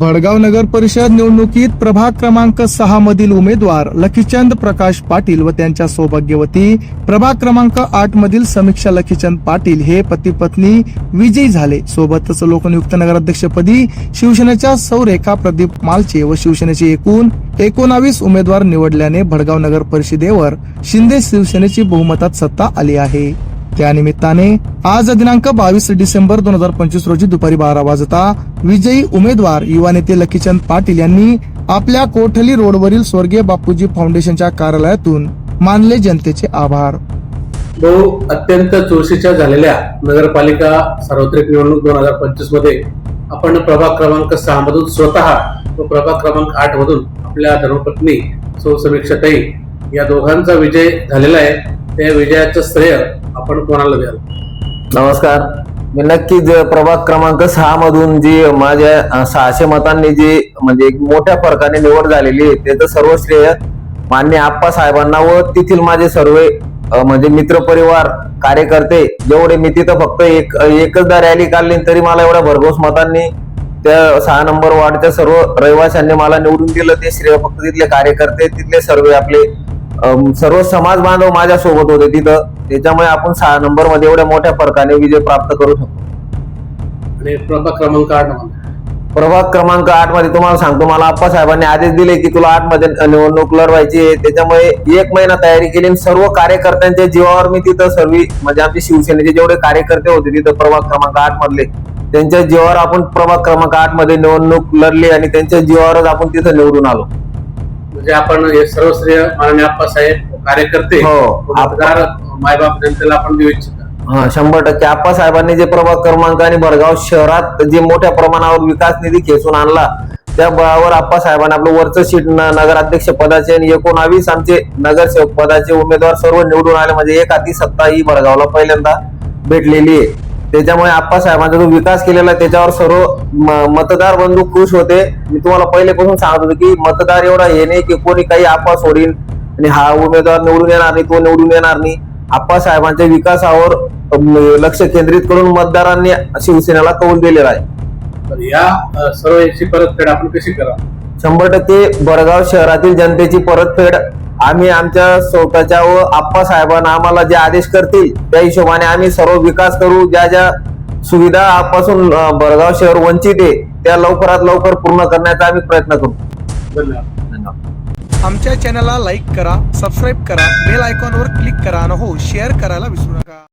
भडगाव नगर परिषद निवडणुकीत प्रभाग क्रमांक सहा मधील उमेदवार लखीचंद प्रकाश पाटील व त्यांच्या सौभाग्यवती प्रभाग क्रमांक आठ मधील समीक्षा लखीचंद पाटील हे पती पत्नी विजयी झाले. सोबतच लोकनियुक्त नगराध्यक्षपदी शिवसेनेच्या सौरेखा प्रदीप मालचे व शिवसेनेचे एकूण एकोणावीस उमेदवार निवडल्याने भडगाव नगर परिषदेवर शिंदे शिवसेनेची बहुमतात सत्ता आली आहे. त्यानिमित्ताने आज दिनांक बावीस डिसेंबर दोन हजार पंचवीस रोजी दुपारी बारा वाजता विजयी उमेदवार युवा नेते लखीचंद पाटील यांनी आपल्या कोठली रोडवरील स्वर्गीय बापूजी फाउंडेशनच्या कार्यालयातून मानले जनतेचे आभार. भाऊ अत्यंत चुरशीच्या झालेल्या नगरपालिका सार्वत्रिक निवडणूक दोन हजार पंचवीसमध्ये आपण प्रभाग क्रमांक सहा मधून स्वतः व प्रभाग क्रमांक आठ मधून आपल्या धर्मपत्नी सौ समीक्षाताई या दोघांचा विजय झालेला आहे. त्या विजयाचं श्रेय आपण कोणाला द्याल? नमस्कार. मी नक्कीच प्रभाग क्रमांक सहा मधून जी माझ्या सहाशे मतांनी जी म्हणजे एक मोठ्या फरकाने निवड झालेली आहे त्याचं सर्व श्रेय मान्य आप्पा साहेबांना व तेथील माझे सर्व म्हणजे मित्र परिवार कार्यकर्ते जेवढे मी तिथं फक्त एक एकचदा रॅली काढली तरी मला एवढ्या भरघोस मतांनी त्या सहा नंबर वार्डच्या सर्व रहिवाशांनी मला निवडून दिलं. ते श्रेय फक्त तिथले कार्यकर्ते तिथले सर्व आपले सर्व समाज बांधव माझ्या सोबत होते तिथं. त्याच्यामुळे आपण सहा नंबरमध्ये एवढ्या मोठ्या फरकाने विजय प्राप्त करू शकतो. आणि प्रभाग क्रमांक आठ प्रभाग क्रमांक आठमध्ये तुम्हाला सांगतो मला आप्पा साहेबांनी आदेश दिले की तुला आठमध्ये निवडणूक लढवायची आहे. त्याच्यामुळे एक महिना तयारी केली आणि सर्व कार्यकर्त्यांच्या जीवावर मी तिथं सर्व म्हणजे आमचे शिवसेनेचे जेवढे कार्यकर्ते होते तिथं प्रभाग क्रमांक आठ मधले त्यांच्या जीवावर आपण प्रभाग क्रमांक आठमध्ये निवडणूक लढली आणि त्यांच्या जीवावरच आपण तिथं निवडून आलो. म्हणजे आपण हे सर्व श्रेय माननीय आप्पासाहेब कार्यकर्ते हो. मतदार मायबाप जनतेला आपण देऊ इच्छिता. हा शंभर टक्के. आप्पा साहेबांनी जे प्रभाग क्रमांक आणि भडगाव शहरात जे मोठ्या प्रमाणावर विकास निधी खेचून आणला त्या बळावर आप्पा साहेबांनी आपलं वरचं सीट न- नगराध्यक्ष पदाचे आणि एकोणावीस आमचे नगरसेवक पदाचे उमेदवार सर्व निवडून आले. म्हणजे एक हाती सत्ता ही भडगावला पहिल्यांदा भेटलेली आहे. त्याच्यामुळे आप्पा साहेबांचा जो विकास केलेला आहे त्याच्यावर सर्व मतदार बंधू खुश होते. मी तुम्हाला पहिलेपासून सांगत होतो की मतदार एवढा हे नाही की कोणी काही आपा सोडीन आणि हा उमेदवार निवडून येणार नाही तो निवडून येणार नाही. आप्पा साहेबांच्या विकासावर लक्ष केंद्रित करून मतदारांनी शिवसेनेला कौल दिलेला आहे. तर या सर्व याची परतफेड आपण कशी करा शंभर टक्के बडगाव शहरातील जनतेची परतफेड आम्ही आमच्या स्वतःच्या व आप्पा साहेबांना आम्हाला जे आदेश करतील त्या हिशोबाने आम्ही सर्व विकास करू. ज्या ज्या सुविधा आजपासून बडगाव शहर वंचित आहे त्या लवकरात लवकर पूर्ण करण्याचा आम्ही प्रयत्न करू. धन्यवाद. आमच्या चॅनलला लाईक करा सबस्क्राईब करा बेल आयकॉनवर क्लिक करा आणि हो शेअर करायला विसरू नका.